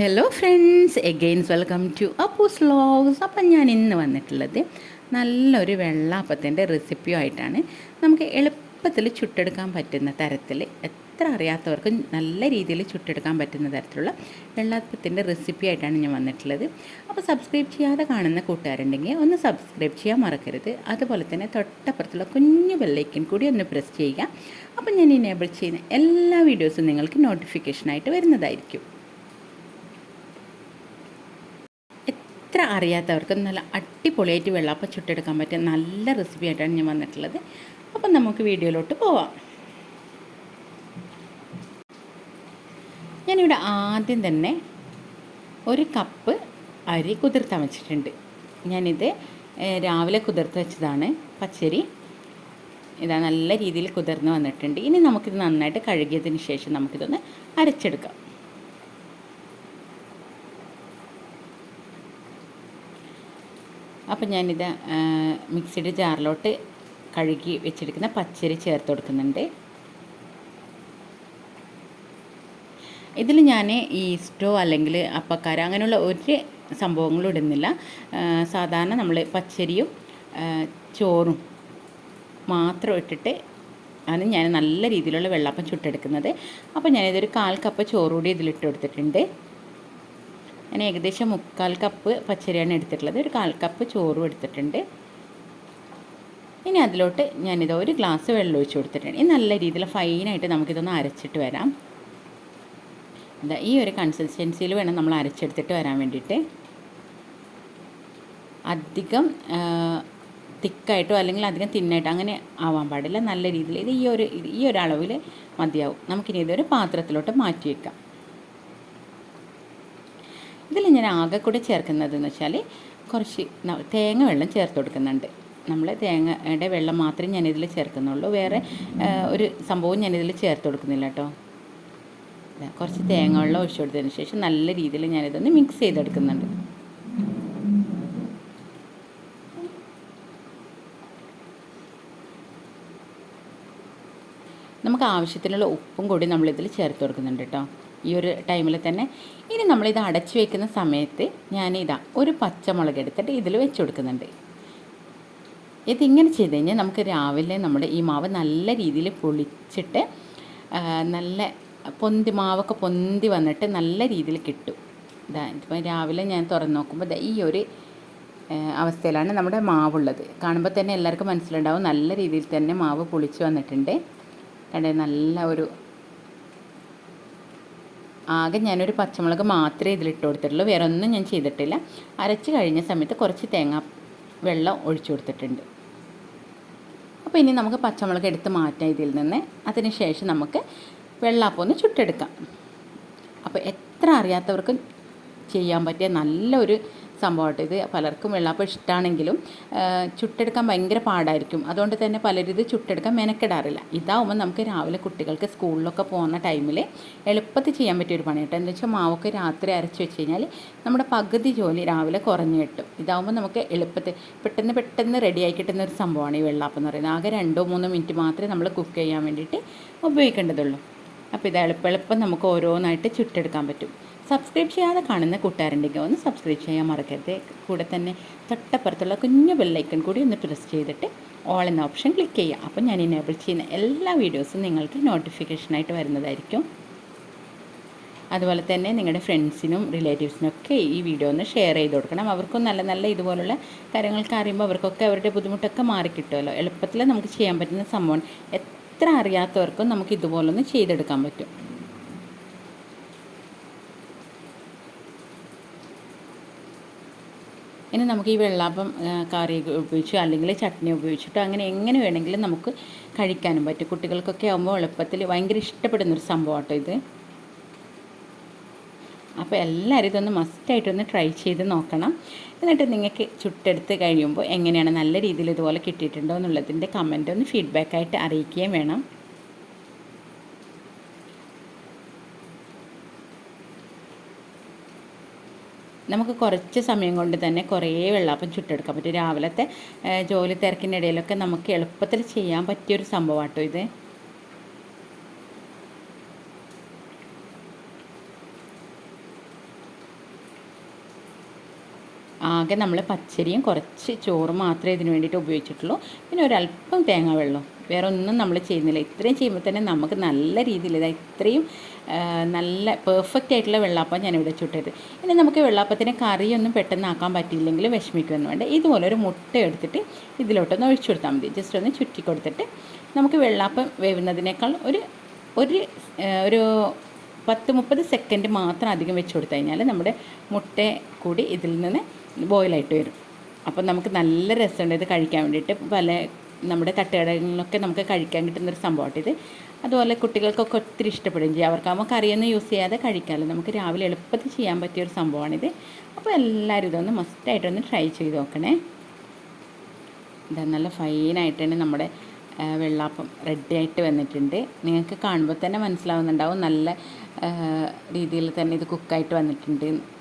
Hello friends again welcome to Appus vlogs അപ്പം ഞാൻ ഇന്ന് വന്നിട്ടുള്ളത് നല്ലൊരു വെള്ളാപ്പത്തിന്റെ റെസിപ്പിയുമായിട്ടാണ് നമുക്ക് എളുപ്പത്തിൽ ചുട്ടെടുക്കാൻ പറ്റുന്ന തരത്തിൽ എത്ര അറിയാത്തവർക്കും നല്ല രീതിയിൽ ചുട്ടെടുക്കാൻ പറ്റുന്ന തരത്തിലുള്ള വെള്ളാപ്പത്തിന്റെ റെസിപ്പി ആയിട്ടാണ് ഞാൻ വന്നിട്ടുള്ളത്. അപ്പോൾ സബ്സ്ക്രൈബ് ചെയ്യാതെ കാണുന്ന കൂട്ടുകാരുണ്ടെങ്കിൽ ഒന്ന് സബ്സ്ക്രൈബ് ചെയ്യാൻ മറക്കരുത്. അതുപോലെ തന്നെ തൊട്ടപ്പുറത്തുള്ള കുഞ്ഞു ബെല്ലൈക്കൻ കൂടി ഒന്ന് പ്രസ് ചെയ്യുക. അപ്പോൾ ഞാൻ ഇനേബിൾ ചെയ്യുന്ന എല്ലാ വീഡിയോസും നിങ്ങൾക്ക് നോട്ടിഫിക്കേഷനായിട്ട് വരുന്നതായിരിക്കും എത്ര അറിയാത്തവർക്ക് നല്ല അടിപൊളിയായിട്ട് വെള്ളാപ്പം ചുട്ടെടുക്കാൻ പറ്റിയ നല്ല റെസിപ്പി ആയിട്ടാണ് ഞാൻ വന്നിട്ടുള്ളത്. അപ്പം നമുക്ക് വീഡിയോയിലോട്ട് പോവാം. ഞാനിവിടെ ആദ്യം തന്നെ ഒരു കപ്പ് അരി കുതിർത്താൻ വെച്ചിട്ടുണ്ട്. ഞാനിത് രാവിലെ കുതിർത്ത് വെച്ചതാണ് പച്ചരി. ഇതാ നല്ല രീതിയിൽ കുതിർന്ന് വന്നിട്ടുണ്ട്. ഇനി നമുക്കിത് നന്നായിട്ട് കഴുകിയതിന് ശേഷം നമുക്കിതൊന്ന് അരച്ചെടുക്കാം. അപ്പം ഞാനിത് മിക്സിയുടെ ജാറിലോട്ട് കഴുകി വെച്ചെടുക്കുന്ന പച്ചരി ചേർത്ത് കൊടുക്കുന്നുണ്ട്. ഇതിൽ ഞാൻ ഈസ്റ്റോ അല്ലെങ്കിൽ അപ്പക്കാര അങ്ങനെയുള്ള ഒരു സംഭവങ്ങളും ഇടുന്നില്ല. സാധാരണ നമ്മൾ പച്ചരിയും ചോറും മാത്രം ഇട്ടിട്ട് ആണ് ഞാൻ നല്ല രീതിയിലുള്ള വെള്ളപ്പം ചുട്ടെടുക്കുന്നത്. അപ്പോൾ ഞാനിതൊരു കാൽ കപ്പ് ചോറുകൂടി ഇതിലിട്ട് കൊടുത്തിട്ടുണ്ട്. ഞാൻ ഏകദേശം മുക്കാൽ കപ്പ് പച്ചരിയാണ് എടുത്തിട്ടുള്ളത്. ഒരു കാൽ കപ്പ് ചോറും എടുത്തിട്ടുണ്ട്. ഇനി അതിലോട്ട് ഞാനിത് ഒരു ഗ്ലാസ് വെള്ളം ഒഴിച്ച് കൊടുത്തിട്ടുണ്ട്. ഇനി നല്ല രീതിയിൽ ഫൈനായിട്ട് നമുക്കിതൊന്ന് അരച്ചിട്ട് വരാം. എന്താ ഈ ഒരു കൺസിസ്റ്റൻസിയിൽ വേണം നമ്മൾ അരച്ചെടുത്തിട്ട് വരാൻ വേണ്ടിയിട്ട്. അധികം തിക്കായിട്ടോ അല്ലെങ്കിൽ അധികം തിന്നായിട്ടോ അങ്ങനെ ആവാൻ പാടില്ല. നല്ല രീതിയിൽ ഇത് ഈ ഒരു ഈ ഒരു അളവിൽ മതിയാവും. നമുക്കിനി ഇതൊരു പാത്രത്തിലോട്ട് മാറ്റി വെക്കാം. ഇതിൽ ഞാൻ ആകെ കൂടെ ചേർക്കുന്നതെന്ന് വെച്ചാൽ കുറച്ച് തേങ്ങ വെള്ളം ചേർത്ത് കൊടുക്കുന്നുണ്ട്. നമ്മൾ തേങ്ങയുടെ വെള്ളം മാത്രമേ ഞാനിതിൽ ചേർക്കുന്നുള്ളൂ. വേറെ ഒരു സംഭവം ഞാനിതിൽ ചേർത്ത് കൊടുക്കുന്നില്ല കേട്ടോ. കുറച്ച് തേങ്ങ വെള്ളം ഒഴിച്ചു കൊടുത്തതിന് ശേഷം നല്ല രീതിയിൽ ഞാനിതൊന്ന് മിക്സ് ചെയ്തെടുക്കുന്നുണ്ട് നമുക്ക് ആവശ്യത്തിനുള്ള ഉപ്പും കൂടി നമ്മളിതിൽ ചേർത്ത് കൊടുക്കുന്നുണ്ട് കേട്ടോ. ഈ ഒരു ടൈമിൽ തന്നെ. ഇനി നമ്മളിത് അടച്ചു വെക്കുന്ന സമയത്ത് ഞാനിതാ ഒരു പച്ചമുളക് എടുത്തിട്ട് ഇതിൽ വെച്ച് കൊടുക്കുന്നുണ്ട്. ഇതിങ്ങനെ ചെയ്ത് കഴിഞ്ഞാൽ നമുക്ക് രാവിലെ നമ്മുടെ ഈ മാവ് നല്ല രീതിയിൽ പൊളിച്ചിട്ട് നല്ല പൊന്തി മാവൊക്കെ പൊന്തി വന്നിട്ട് നല്ല രീതിയിൽ കിട്ടും. ഇതാ ഇതിപ്പോൾ രാവിലെ ഞാൻ തുറന്ന് നോക്കുമ്പോൾ ഈ ഒരു അവസ്ഥയിലാണ് നമ്മുടെ മാവുള്ളത്. കാണുമ്പോൾ തന്നെ എല്ലാവർക്കും മനസ്സിലുണ്ടാവും നല്ല രീതിയിൽ തന്നെ മാവ് പൊളിച്ച് വന്നിട്ടുണ്ട്. കണ്ടേ നല്ല ഒരു ആകെ ഞാനൊരു പച്ചമുളക് മാത്രമേ ഇതിലിട്ട് കൊടുത്തിട്ടുള്ളൂ. വേറെ ഒന്നും ഞാൻ ചെയ്തിട്ടില്ല. അരച്ച് കഴിഞ്ഞ സമയത്ത് കുറച്ച് തേങ്ങ വെള്ളം ഒഴിച്ചു കൊടുത്തിട്ടുണ്ട്. അപ്പോൾ ഇനി നമുക്ക് പച്ചമുളക് എടുത്ത് മാറ്റാം ഇതിൽ നിന്ന്. അതിന് ശേഷം നമുക്ക് വെള്ളാപ്പം ഒന്ന് ചുട്ടെടുക്കാം. അപ്പോൾ എത്ര അറിയാത്തവർക്കും ചെയ്യാൻ പറ്റിയ നല്ലൊരു സംഭവമായിട്ട്. ഇത് പലർക്കും വെള്ളാപ്പം ഇഷ്ടമാണെങ്കിലും ചുട്ടെടുക്കാൻ ഭയങ്കര പാടായിരിക്കും. അതുകൊണ്ട് തന്നെ പലരും ഇത് ചുട്ടെടുക്കാൻ മെനക്കെടാറില്ല. ഇതാവുമ്പോൾ നമുക്ക് രാവിലെ കുട്ടികൾക്ക് സ്കൂളിലൊക്കെ പോകുന്ന ടൈമിൽ എളുപ്പത്തിൽ ചെയ്യാൻ പറ്റിയൊരു പണി കേട്ടോ. എന്താ വെച്ചാൽ മാവൊക്കെ രാത്രി അരച്ച് വെച്ച് കഴിഞ്ഞാൽ നമ്മുടെ പകുതി ജോലി രാവിലെ കുറഞ്ഞു കിട്ടും. ഇതാവുമ്പോൾ നമുക്ക് എളുപ്പത്തിൽ പെട്ടെന്ന് പെട്ടെന്ന് റെഡിയായി കിട്ടുന്ന ഒരു സംഭവമാണ് ഈ വെള്ളാപ്പം എന്ന് പറയുന്നത്. ആകെ രണ്ടോ മൂന്നോ മിനിറ്റ് മാത്രമേ നമ്മൾ കുക്ക് ചെയ്യാൻ വേണ്ടിയിട്ട് ഉപയോഗിക്കേണ്ടതുള്ളൂ. അപ്പോൾ ഇത് എളുപ്പം എളുപ്പം നമുക്ക് ഓരോന്നായിട്ട് ചുട്ടെടുക്കാൻ പറ്റും. സബ്സ്ക്രൈബ് ചെയ്യാതെ കാണുന്ന കൂട്ടുകാരുണ്ടെങ്കിൽ ഒന്ന് സബ്സ്ക്രൈബ് ചെയ്യാൻ മറക്കരുത്. കൂടെ തന്നെ തൊട്ടപ്പുറത്തുള്ള കുഞ്ഞു ബെല്ലൈക്കൺ കൂടി ഒന്ന് പ്രസ് ചെയ്തിട്ട് ഓൾ എന്ന ഓപ്ഷൻ ക്ലിക്ക് ചെയ്യുക. അപ്പോൾ ഞാൻ ഇനേബിൾ ചെയ്യുന്ന എല്ലാ വീഡിയോസും നിങ്ങൾക്ക് നോട്ടിഫിക്കേഷനായിട്ട് വരുന്നതായിരിക്കും. അതുപോലെ തന്നെ നിങ്ങളുടെ ഫ്രണ്ട്സിനും റിലേറ്റീവ്സിനൊക്കെ ഈ വീഡിയോ ഒന്ന് ഷെയർ ചെയ്ത് കൊടുക്കണം. അവർക്കും നല്ല നല്ല ഇതുപോലുള്ള കാര്യങ്ങൾക്ക് അറിയുമ്പോൾ അവർക്കൊക്കെ അവരുടെ ബുദ്ധിമുട്ടൊക്കെ മാറിക്കിട്ടുമല്ലോ എളുപ്പത്തിൽ നമുക്ക് ചെയ്യാൻ പറ്റുന്ന സംഭവം എത്ര അറിയാത്തവർക്കും നമുക്ക് ഇതുപോലൊന്ന് ചെയ്തെടുക്കാൻ പറ്റും. ഇനി നമുക്ക് ഈ വെള്ളാപ്പം കറി ഉപയോഗിച്ചോ അല്ലെങ്കിൽ ചട്നി ഉപയോഗിച്ചിട്ടോ അങ്ങനെ എങ്ങനെ വേണമെങ്കിലും നമുക്ക് കഴിക്കാനും പറ്റും. കുട്ടികൾക്കൊക്കെ ആകുമ്പോൾ എളുപ്പത്തിൽ ഭയങ്കര ഇഷ്ടപ്പെടുന്നൊരു സംഭവം കേട്ടോ ഇത്. അപ്പോൾ എല്ലാവരും ഇതൊന്ന് മസ്റ്റായിട്ടൊന്ന് ട്രൈ ചെയ്ത് നോക്കണം. എന്നിട്ട് നിങ്ങൾക്ക് ചുട്ടെടുത്ത് കഴിയുമ്പോൾ എങ്ങനെയാണ് നല്ല രീതിയിൽ ഇതുപോലെ കിട്ടിയിട്ടുണ്ടോ എന്നുള്ളതിന്റെ കമന്റ് ഒന്ന് ഫീഡ്ബാക്കായിട്ട് അറിയിക്കുകയും വേണം. നമുക്ക് കുറച്ച് സമയം കൊണ്ട് തന്നെ കുറേ വെള്ളാപ്പം ചുട്ടെടുക്കാൻ പറ്റും. രാവിലത്തെ ജോലി തിരക്കിനിടയിലൊക്കെ നമുക്ക് എളുപ്പത്തിൽ ചെയ്യാൻ പറ്റിയൊരു സംഭവമാട്ടോ ഇത്. ആകെ നമ്മൾ പച്ചരിയും കുറച്ച് ചോറ് മാത്രമേ ഇതിന് വേണ്ടിയിട്ട് ഉപയോഗിച്ചിട്ടുള്ളൂ. പിന്നെ ഒരല്പം തേങ്ങ വെള്ളം വേറെ ഒന്നും നമ്മൾ ചെയ്യുന്നില്ല. ഇത്രയും ചെയ്യുമ്പോൾ തന്നെ നമുക്ക് നല്ല രീതിയിൽ ഇതാ ഇത്രയും നല്ല പെർഫെക്റ്റ് ആയിട്ടുള്ള വെള്ളാപ്പം ഞാനിവിടെ ചുട്ടത് ഇനി നമുക്ക് വെള്ളാപ്പത്തിന് കറിയൊന്നും പെട്ടെന്ന് ആക്കാൻ പറ്റിയില്ലെങ്കിൽ വിഷമിക്കുമെന്ന് വേണ്ട. ഇതുപോലെ ഒരു മുട്ട എടുത്തിട്ട് ഇതിലോട്ടൊന്ന് ഒഴിച്ചു കൊടുത്താൽ മതി. ജസ്റ്റ് ഒന്ന് ചുറ്റി കൊടുത്തിട്ട് നമുക്ക് വെള്ളാപ്പം വേവുന്നതിനേക്കാൾ ഒരു ഒരു ഒരു പത്ത് മുപ്പത് സെക്കൻഡ് മാത്രം അധികം വെച്ച് കൊടുത്തു കഴിഞ്ഞാൽ നമ്മുടെ മുട്ട കൂടി ഇതിൽ നിന്ന് ബോയിലായിട്ട് വരും. അപ്പം നമുക്ക് നല്ല രസമുണ്ട് ഇത് കഴിക്കാൻ വേണ്ടിയിട്ട്. പല നമ്മുടെ തട്ടുകടകളിലൊക്കെ നമുക്ക് കഴിക്കാൻ കിട്ടുന്നൊരു സംഭവമാണ് ഇത്. അതുപോലെ കുട്ടികൾക്കൊക്കെ ഒത്തിരി ഇഷ്ടപ്പെടുകയും ചെയ്യും. അവർക്കാകുമ്പോൾ കറിയൊന്നും യൂസ് ചെയ്യാതെ കഴിക്കാമല്ലോ. നമുക്ക് രാവിലെ എളുപ്പത്തിൽ ചെയ്യാൻ പറ്റിയ ഒരു സംഭവമാണിത്. അപ്പോൾ എല്ലാവരും ഇതൊന്ന് മസ്റ്റായിട്ടൊന്ന് ട്രൈ ചെയ്ത് നോക്കണേ. ഇതാ നല്ല ഫൈനായിട്ട് തന്നെ നമ്മുടെ വെള്ളാപ്പം റെഡി ആയിട്ട് വന്നിട്ടുണ്ട്. നിങ്ങൾക്ക് കാണുമ്പോൾ തന്നെ മനസ്സിലാവുന്നുണ്ടാവും. നല്ല രീതിയിൽ തന്നെ ഇത് കുക്കായിട്ട് വന്നിട്ടുണ്ട്.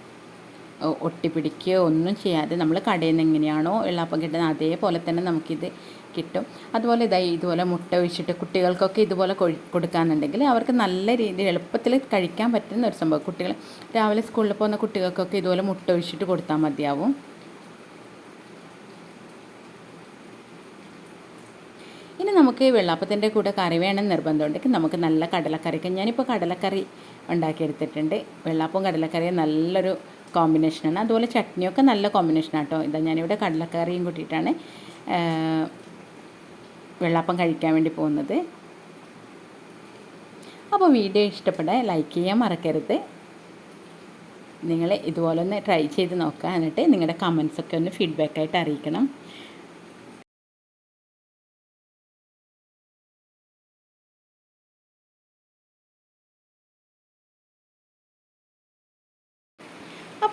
ഒട്ടിപ്പിടിക്കുകയോ ഒന്നും ചെയ്യാതെ നമ്മൾ കടയിൽ നിന്ന് എങ്ങനെയാണോ വെള്ളാപ്പം കിട്ടുന്നത് അതേപോലെ തന്നെ നമുക്കിത് കിട്ടും. അതുപോലെ ഇതായി ഇതുപോലെ മുട്ട ഒഴിച്ചിട്ട് കുട്ടികൾക്കൊക്കെ ഇതുപോലെ കൊടുക്കാന്നുണ്ടെങ്കിൽ അവർക്ക് നല്ല രീതിയിൽ എളുപ്പത്തിൽ കഴിക്കാൻ പറ്റുന്ന ഒരു സംഭവം. കുട്ടികൾ രാവിലെ സ്കൂളിൽ പോകുന്ന കുട്ടികൾക്കൊക്കെ ഇതുപോലെ മുട്ട ഒഴിച്ചിട്ട് കൊടുത്താൽ മതിയാവും. ഇനി നമുക്ക് വെള്ളാപ്പത്തിന്റെ കൂടെ കറി വേണം നിർബന്ധമുണ്ടെങ്കിൽ നമുക്ക് നല്ല കടലക്കറിക്ക് ഞാനിപ്പോൾ കടലക്കറി ഉണ്ടാക്കിയെടുത്തിട്ടുണ്ട്. വെള്ളാപ്പവും കടലക്കറിയും നല്ലൊരു കോമ്പിനേഷനാണ്. അതുപോലെ ചട്നിയൊക്കെ നല്ല കോമ്പിനേഷൻ കേട്ടോ. ഇതാ ഞാനിവിടെ കടലക്കറിയും കൂട്ടിയിട്ടാണ് വെള്ളാപ്പം കഴിക്കാൻ വേണ്ടി പോകുന്നത്. അപ്പോൾ വീഡിയോ ഇഷ്ടപ്പെട്ടാൽ ലൈക്ക് ചെയ്യാൻ മറക്കരുത്. നിങ്ങൾ ഇതുപോലെ ഒന്ന് ട്രൈ ചെയ്ത് നോക്കുക. എന്നിട്ട് നിങ്ങളുടെ കമൻസൊക്കെ ഒന്ന് ഫീഡ്ബാക്കായിട്ട് അറിയിക്കണം.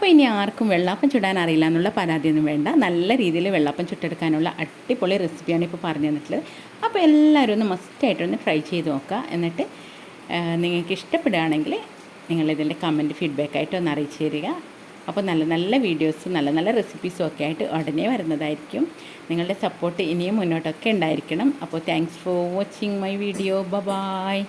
അപ്പോൾ ഇനി ആർക്കും വെള്ളാപ്പം ചുടാൻ അറിയില്ല എന്നുള്ള പരാതിയൊന്നും വേണ്ട. നല്ല രീതിയിൽ വെള്ളാപ്പം ചുട്ടെടുക്കാനുള്ള അടിപൊളി റെസിപ്പിയാണ് ഇപ്പോൾ പറഞ്ഞു തന്നിട്ടുള്ളത്. അപ്പോൾ എല്ലാവരും ഒന്ന് മസ്റ്റായിട്ടൊന്ന് ട്രൈ ചെയ്ത് നോക്കുക. എന്നിട്ട് നിങ്ങൾക്ക് ഇഷ്ടപ്പെടുകയാണെങ്കിൽ നിങ്ങളിതിന്റെ കമന്റ് ഫീഡ്ബാക്കായിട്ട് ഒന്ന് അറിയിച്ചു തരിക. അപ്പോൾ നല്ല നല്ല വീഡിയോസ് നല്ല നല്ല റെസിപ്പീസും ഒക്കെ ആയിട്ട് ഉടനെ വരുന്നതായിരിക്കും. നിങ്ങളുടെ സപ്പോർട്ട് ഇനിയും മുന്നോട്ടൊക്കെ ഉണ്ടായിരിക്കണം. അപ്പോൾ thanks for watching my video ബ ബായ്